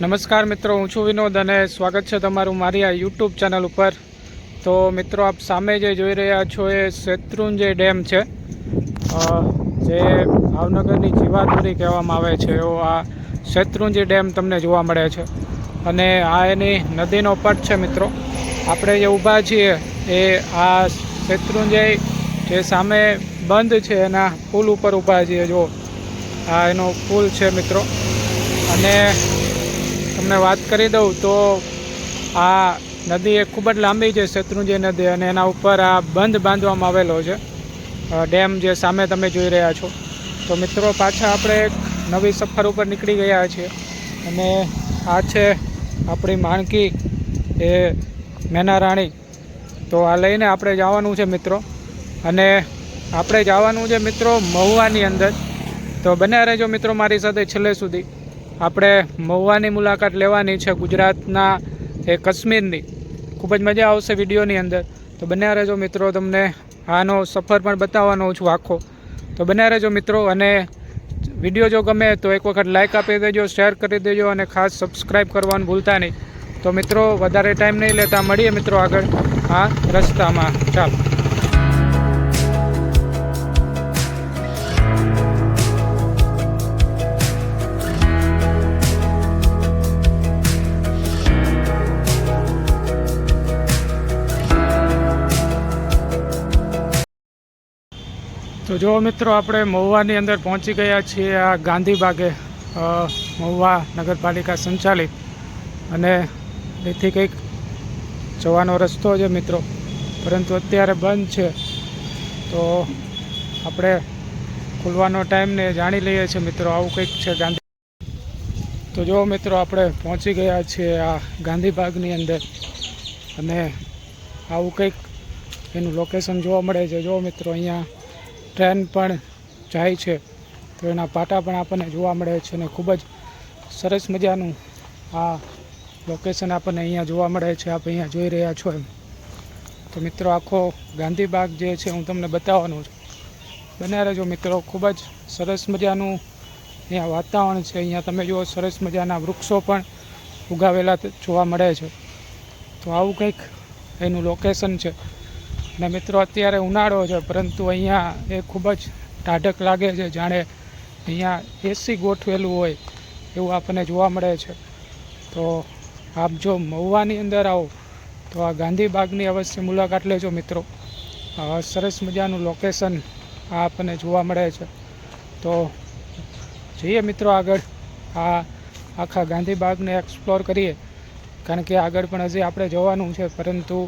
નમસ્કાર મિત્રો, હું છું વિનોદ અને સ્વાગત છે તમારું મારી આ યુટ્યુબ ચેનલ ઉપર. તો મિત્રો, આપ સામે જે જોઈ રહ્યા છો એ શેત્રુંજય ડેમ છે. જે ભાવનગરની જીવાદોરી કહેવામાં આવે છે. એવો આ શેત્રુંજી ડેમ તમને જોવા મળે છે. અને આ એની નદીનો પટ છે મિત્રો. આપણે જે ઊભા છીએ એ આ શેત્રુંજય જે સામે બંધ છે, એના પુલ ઉપર ઊભા છીએ. જો, આ એનો પુલ છે મિત્રો. અને તમને વાત કરી દઉં તો આ નદી એ ખૂબ જ લાંબી છે શત્રુંજય નદી અને એના ઉપર આ બંધ બાંધવામાં આવેલો છે. ડેમ જે સામે તમે જોઈ રહ્યા છો. તો મિત્રો, પાછા આપણે એક નવી સફર ઉપર નીકળી ગયા છીએ અને આ છે આપણી માણકી એ મેના રાણી તો આ લઈને આપણે જવાનું છે મિત્રો. અને આપણે જવાનું છે મિત્રો મહુવાની અંદર. તો બને રહેજો મિત્રો મારી સાથે છેલ્લે સુધી. આપણે મહુવાની મુલાકાત લેવાની છે ગુજરાતના એ કાશ્મીરની. ખૂબ જ મજા આવશે વિડીયોની અંદર. તો બન્યા રહેજો મિત્રો, તમને આનો સફર પણ બતાવવાનો છું આખો. તો બન્યા રહેજો મિત્રો, અને વીડિયો જો ગમે તો એક વખત લાઇક આપી દેજો શેર કરી દેજો, અને ખાસ સબસ્ક્રાઈબ કરવાનું ભૂલતા નહીં. તો મિત્રો, વધારે ટાઈમ નહીં લેતા, મળીએ મિત્રો આગળ. આ રસ્તામાં. ચાલો. તો જો મિત્રો, આપણે મહુવાની અંદર પહોંચી ગયા છીએ આ ગાંધીબાગે મહુવા નગરપાલિકા સંચાલિત. અને એથી કંઈક જવાનો રસ્તો છે મિત્રો, પરંતુ અત્યારે બંધ છે. તો આપણે ખુલવાનો ટાઈમને જાણી લઈએ છીએ મિત્રો, આવું કંઈક છે ગાંધી. તો જો મિત્રો, આપણે પહોંચી ગયા છીએ આ ગાંધીબાગની અંદર. અને આવું કંઈક એનું લોકેશન જોવા મળે છે. જો મિત્રો, અહીંયા ટ્રેન પણ જાય છે. તો એના પાટા પણ આપણને જોવા મળે છે અને ખૂબ જ સરસ મજાનું આ લોકેશન આપણને અહીંયા જોવા મળે છે. આપ અહીંયા જોઈ રહ્યા છો એમ. તો મિત્રો, આખો ગાંધીબાગ જે છે હું તમને બતાવવાનો છું. બન્યા રહેજો મિત્રો, ખૂબ જ સરસ મજાનું અહીંયા વાતાવરણ છે. અહીંયા તમે જુઓ, સરસ મજાના વૃક્ષો પણ ઉગાવેલા જોવા મળે છે. તો આવું કંઈક એનું લોકેશન છે. અને મિત્રો, અત્યારે ઉનાળો છે, પરંતુ અહીંયા એ ખૂબ જ ટાઢક લાગે છે. જાણે અહીંયા એસી ગોઠવેલું હોય એવું આપણને જોવા મળે છે. તો આપ જો મહુવાની અંદર આવો, તો આ ગાંધીબાગની અવશ્ય મુલાકાત લેજો મિત્રો. સરસ મજાનું લોકેશન આ આપણને જોવા મળે છે. તો જઈએ મિત્રો આગળ. આ આખા ગાંધીબાગને એક્સપ્લોર કરીએ. કારણ કે આગળ પણ હજી આપણે જવાનું છે, પરંતુ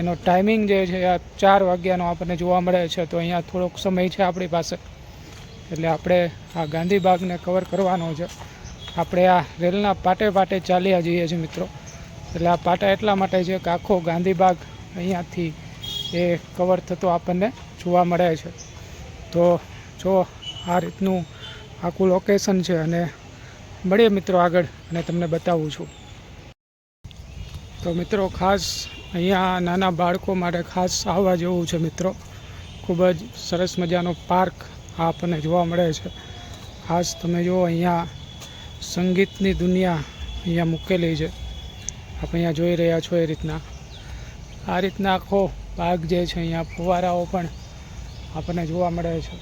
એનો ટાઈમિંગ જે છે, આ ચાર વાગ્યાનો આપણને જોવા મળે છે, તો અહીંયા થોડોક સમય છે આપણી પાસે. એટલે આપણે આ ગાંધીબાગને કવર કરવાનો છે. આપણે આ રેલના પાટે પાટે ચાલ્યા જઈએ છીએ મિત્રો. એટલે આ પાટા એટલા માટે છે કે આખો ગાંધીબાગ અહીંયાથી એ કવર થતો આપણને જોવા મળે છે. તો જો આ રીતનું આખું લોકેશન છે અને મળીએ મિત્રો આગળ અને તમને બતાવું છું. તો મિત્રો ખાસ અહીંયા નાના બાળકો માટે ખાસ આવવા જેવું છે મિત્રો. ખૂબ જ સરસ મજાનો પાર્ક આપણને જોવા મળે છે. ખાસ તમે જુઓ અહીંયા સંગીતની દુનિયા અહીંયા મૂકેલી છે. આપણે અહીંયા જોઈ રહ્યા છો એ રીતના. આ રીતના આખો બાગ જે છે અહીંયા ફુવારાઓ પણ આપણને જોવા મળે છે.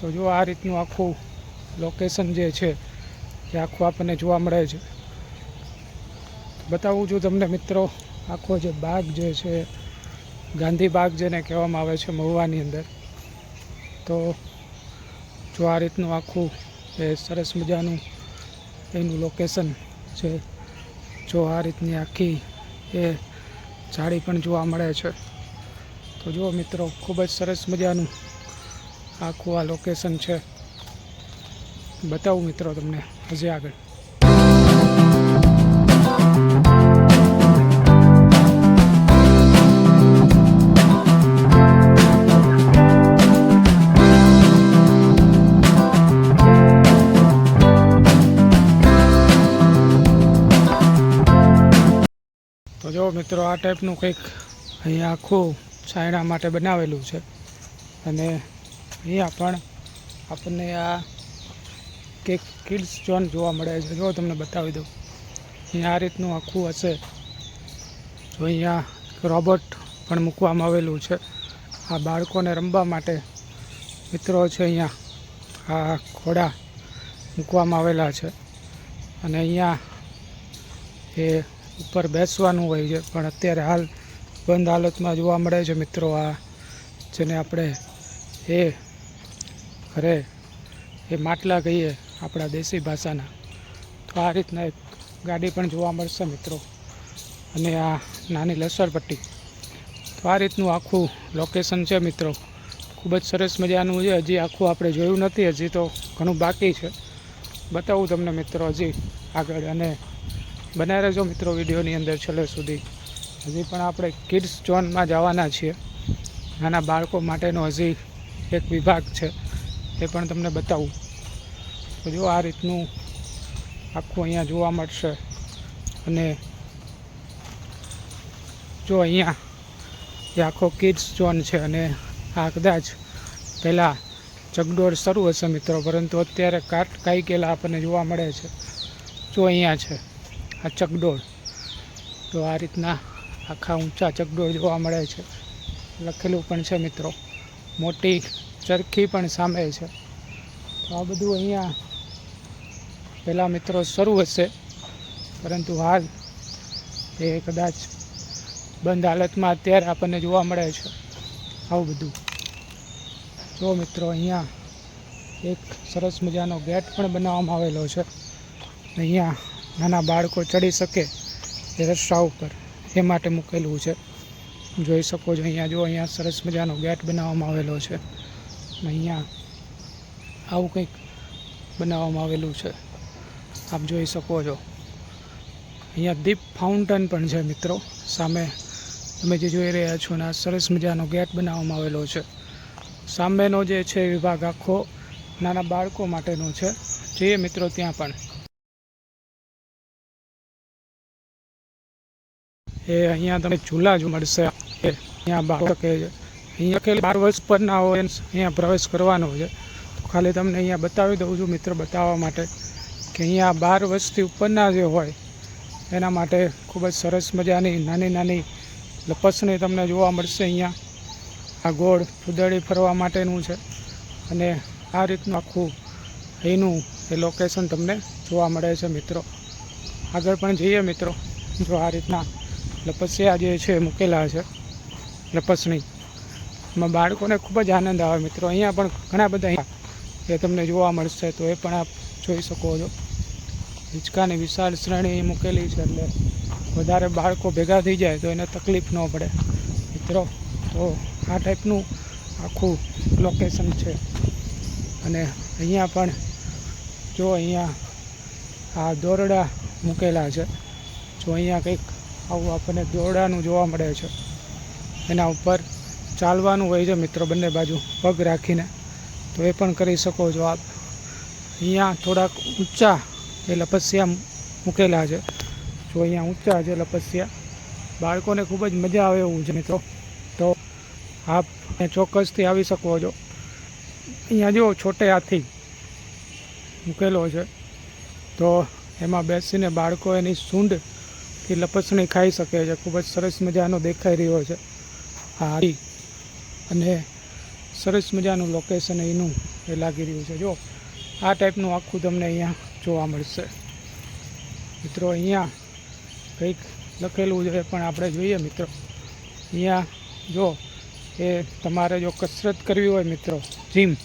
તો જો આ રીતનું આખું લોકેશન જે છે એ આખું આપણને જોવા મળે છે. બતાવું છું તમને મિત્રો આખો જે બાગ જે છે, ગાંધી બાગ જેને કહેવામાં આવે છે મહુવાની અંદર. તો જો આ રીતનું આખું એ સરસ મજાનું એનું લોકેશન છે, જો આ રીતની આખી એ ઝાડી પણ જોવા મળે છે. તો જુઓ મિત્રો, ખૂબ જ સરસ મજાનું આખું આ લોકેશન છે. બતાવું મિત્રો તમને, હજી આગળ. તો જો મિત્રો આ ટાઈપનું કંઈક અહીંયા આખું છાયણા માટે બનાવેલું છે. અને અહીંયા પણ આપણને આ કેક કિડ્સ ઝોન જોવા મળે છે. જો તમને બતાવી દઉં. અહીંયા આ રીતનું આખું હશે. જો અહીંયા રોબોટ પણ મૂકવામાં આવેલું છે. આ બાળકોને રમવા માટે મિત્રો છે અહીંયા આ ઘોડા મૂકવામાં આવેલા છે. અને અહીંયા એ ઉપર બેસવાનું હોય છે. પણ અત્યારે હાલ બંધ હાલતમાં જોવા મળે છે મિત્રો આ જેને આપણે એ ઘરે એ માટલા કહીએ આપણા દેશી ભાષાના. તો આ રીતના એક ગાડી પણ જોવા મળશે મિત્રો. અને આ નાની લસરપટ્ટી. તો આ રીતનું આખું લોકેશન છે મિત્રો. ખૂબ જ સરસ મજાનું છે. હજી આખું આપણે જોયું નથી. હજી તો ઘણું બાકી છે. બતાવું તમને મિત્રો હજી આગળ. અને બનાવી રહેજો મિત્રો વિડીયોની અંદર છેલ્લે સુધી. હજી પણ આપણે કિડ્સ ઝોનમાં જવાના છીએ. નાના બાળકો માટેનો હજી એક વિભાગ છે. એ પણ તમને બતાવું. તો જો આ રીતનું આખું અહીંયા જોવા મળશે. અને જો અહીંયા એ આખો કિડ્સ ઝોન છે અને આ કદાચ પહેલાં ચગડોળ શરૂ હશે મિત્રો, પરંતુ અત્યારે કાટ કાંઈ કેલા આપણને જોવા મળે છે. જો અહીંયા છે. આ ચકડોળ. તો આ રીતના આખા ઊંચા ચકડોળ જોવા મળે છે. લખેલું પણ છે મિત્રો. મોટી ચરખી પણ સામે છે. તો આ બધું અહીંયા પહેલાં મિત્રો શરૂ હશે. પરંતુ હાલ એ કદાચ બંધ હાલતમાં અત્યારે આપણને જોવા મળે છે. આવું બધું. જો મિત્રો અહીંયા એક સરસ મજાનો ગેટ પણ બનાવવામાં આવેલો છે. અહીંયા નાના બાળકો ચડી શકે એ રસ્તા ઉપર. એ માટે મૂકેલું છે. જોઈ શકો છો અહીંયા, જો અહીંયા સરસ મજાનો ગેટ બનાવવામાં આવેલો છે. અહીંયા આવું કંઈક બનાવવામાં આવેલું છે. આપ જોઈ શકો છો. અહીંયા દીપ ફાઉન્ટેન પણ છે મિત્રો. સામે તમે જે જોઈ રહ્યા છો ને, આ સરસ મજાનો ગેટ બનાવવામાં આવેલો છે. સામેનો જે છે વિભાગ આખો નાના બાળકો માટેનો છે. જઈએ મિત્રો ત્યાં પણ. એ અહીંયા તમે ઝૂલા જ મળશે. એ અહીંયા બાળક એ અહીંયા ખાલી બાર વર્ષ પરના હોય અહીંયા પ્રવેશ કરવાનો છે. તો ખાલી તમને અહીંયા બતાવી દઉં છું મિત્ર બતાવવા માટે કે અહીંયા બાર વર્ષથી ઉપરના જે હોય એના માટે ખૂબ જ સરસ મજાની નાની નાની લપસણી તમને જોવા મળશે અહીંયા. આ ગોળ ફૂદડી ફરવા માટેનું છે. અને આ રીતનું આખું અહીંનું એ લોકેશન તમને જોવા મળે છે મિત્રો. આગળ પણ જઈએ મિત્રો. જો આ રીતના લપસ્યા જે છે મૂકેલા છે. લપસણી એમાં બાળકોને ખૂબ જ આનંદ આવે મિત્રો. અહીંયા પણ ઘણા બધા એ તમને જોવા મળશે તો એ પણ આપ જોઈ શકો છો. હિંચકાની વિશાળ શ્રેણી મૂકેલી છે એટલે વધારે બાળકો ભેગા થઈ જાય તો એને તકલીફ ન પડે. મિત્રો, તો આ ટાઈપનું આખું લોકેશન છે. અને અહીંયા પણ જો અહીંયા આ દોરડા મૂકેલા છે. જો અહીંયા કંઈક આવું આપણને દોરડાનું જોવા મળે છે. એના ઉપર ચાલવાનું હોય છે મિત્રો બંને બાજુ પગ રાખીને. તો એ પણ કરી શકો છો આપ. અહીંયા થોડાક ઊંચા એ લપસ્યા મૂકેલા છે. જો અહીંયા ઊંચા છે લપસ્યા. બાળકોને ખૂબ જ મજા આવે એવું છે મિત્રો. તો આપ ચોક્કસથી આવી શકો છો. અહીંયા જો છોટે હાથી મૂકેલો છે. તો એમાં બેસીને બાળકો એની સૂંઢથી લપસણી ખાઈ શકે છે. ખૂબ જ સરસ મજાનો દેખાઈ રહ્યો છે. આ અને સરસ મજાનું લોકેશન એનું એ લાગી રહ્યું છે. જો, આ ટાઈપનું આખું તમને અહીંયા જોવા મળશે. મિત્રો, અહીંયા કંઈક લખેલું છે, પણ આપણે જોઈએ મિત્રો. અહીંયા જો, એ તમારે જો કસરત કરવી હોય મિત્રો જીમ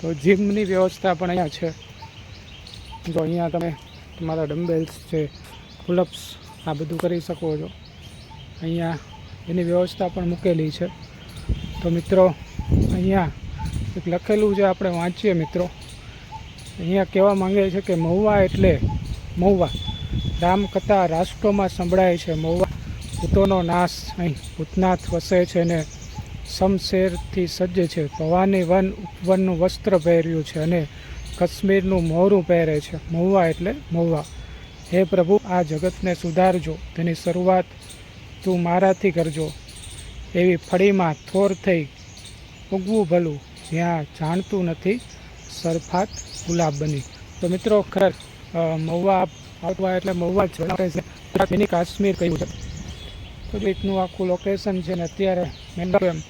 તો જીમની વ્યવસ્થા પણ અહીંયા છે. જો, અહીંયા તમે, તમારા ડમ્બેલ્સ છે પુલઅપ્સ આ બધું કરી શકો છો. અહીંયા એની વ્યવસ્થા પણ મૂકેલી છે. તો મિત્રો, અહીંયા એક લખેલું છે, આપણે વાંચીએ મિત્રો. અહીંયા કહેવા માંગે છે કે મહુવા એટલે મહુવા. રામકથા રાષ્ટ્રોમાં સંભળાય છે. મહુવા ભૂતોનો નાશ અહીં ભૂતનાથ વસે છે ને શમશેરથી સજ્જ છે. ભવાની વન ઉપવનનું વસ્ત્ર પહેર્યું છે અને કાશ્મીરનું મોહરું પહેરે છે. મહુવા એટલે મહુવા. હે પ્રભુ આ જગતને સુધારજો તેની શરૂઆત તું મારાથી કરજો. એવી ફળીમાં થોર થઈ ઉગવું ભલું જ્યાં જાણતું નથી સરફાત ગુલાબ બની. તો મિત્રો અ, મહુવા આવવા એટલે મહુવા જ છે. કાશ્મીર કહ્યું છે? તો રીતનું આખું લોકેશન છે ને અત્યારે મેં એમ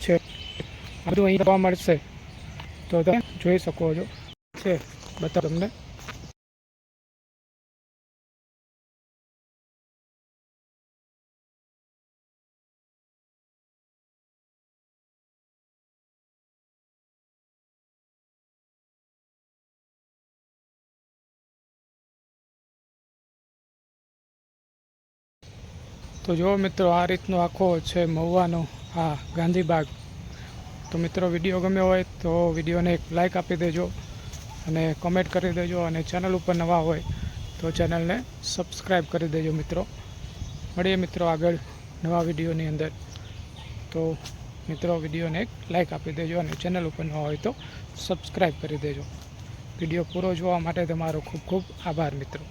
છે. બધું અહીં જોવા મળશે. તો તમે જોઈ શકો છો. છે બતાવો તમને. તો જો મિત્રો આ રીતનો આખો છે મહુવાનો આ ગાંધીબાગ તો મિત્રો વીડિયો ગમ્યો હોય તો વિડીયોને એક લાઇક આપી દેજો અને કમેન્ટ કરી દેજો અને ચેનલ ઉપર નવા હોય તો ચેનલને સબસ્ક્રાઈબ કરી દેજો મિત્રો. મળીએ મિત્રો આગળ નવા વિડીયોની અંદર. તો મિત્રો વિડીયોને એક લાઇક આપી દેજો અને ચેનલ ઉપર નવા હોય તો સબસ્ક્રાઈબ કરી દેજો. વીડિયો પૂરો જોવા માટે તમારો ખૂબ ખૂબ આભાર મિત્રો.